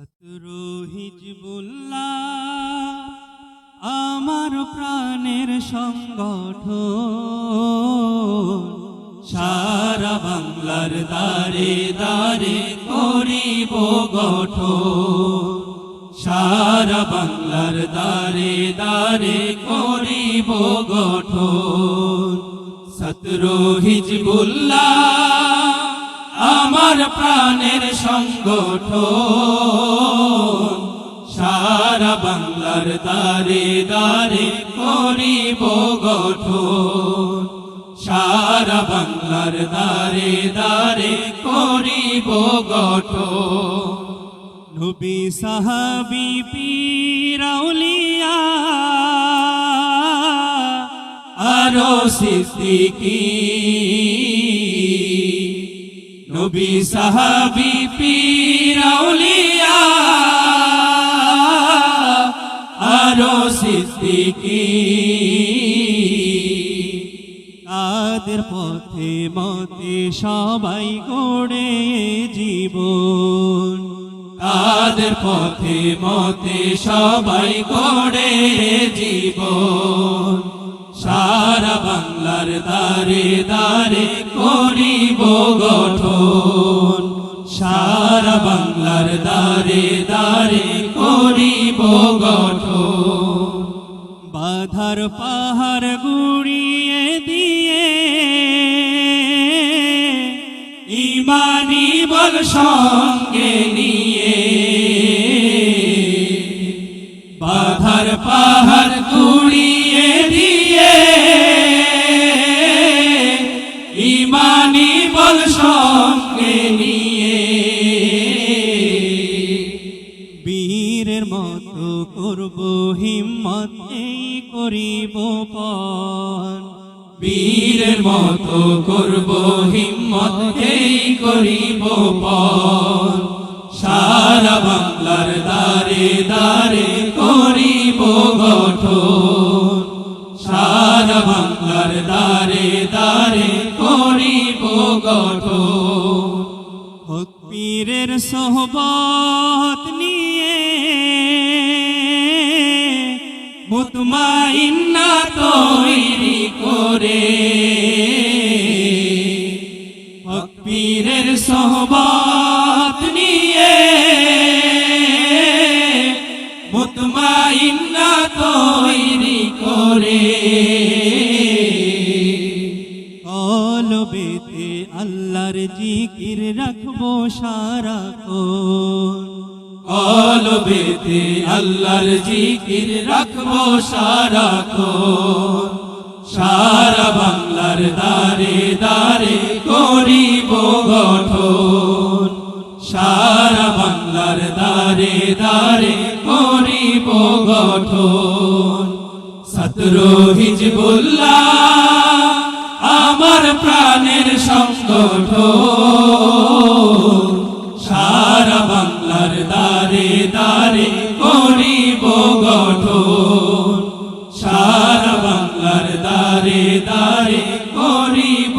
ছাত্র হিজবুল্লাহ, আমার প্রাণের সংগঠন। সারা বাংলার দারে দারে করিব গঠন। সারা বাংলার দারে দারে করিব গঠন। সতর হিজবুল্লাহ আমার প্রাণের সংগঠন। সারা বাংলার দারে দারে করিব গঠন। সারা বাংলার দারে দারে করিব গঠন। নবী সাহাবি পীরাউলিয়া আরও সিদ্দিকি নবী সাহাবি পীরাউলিয়া আরও সিদ্দিকি। তাদের পথে মতে সবাই গড়ে জীবন। তাদের পথে মতে সবাই গড়ে জীবন। সারা বাংলার দারে দারে করিব বাধার পাহাড় গুড়িয়ে দিয়ে। ইমানি বল সঙ্গে নিয়ে। বাধার পাহাড় গুড়িয়ে দিয়ে। ইমানি বল সঙ্গে নিয়ে। মতো করব হিম্মত এই করিব পণ বীরের মতো করব হিম্মত এই করিব পণ সারা বাংলার দারে দারে করিব গঠন। সারা বাংলার দারে দারে করিব গঠন। হক পীরের সোহবত মুতমাইন্না তৈরি করে। হক পীরের সোহবত নিয়ে মুতমাইন্না তৈরি করে। কলবেতে আল্লাহর জিকির রাখব সারা কলবেতে আল্লাহর জিকির রাখব, সারা কো সারা বাংলার দারে দারে করিব গঠন। সারা বাংলার দারে দারে করিব গঠন। সতরো হিজবুল্লাহ, আমার প্রাণের সংগঠন। দারে করিব গঠন। সারা বাংলার দারে দারে করিব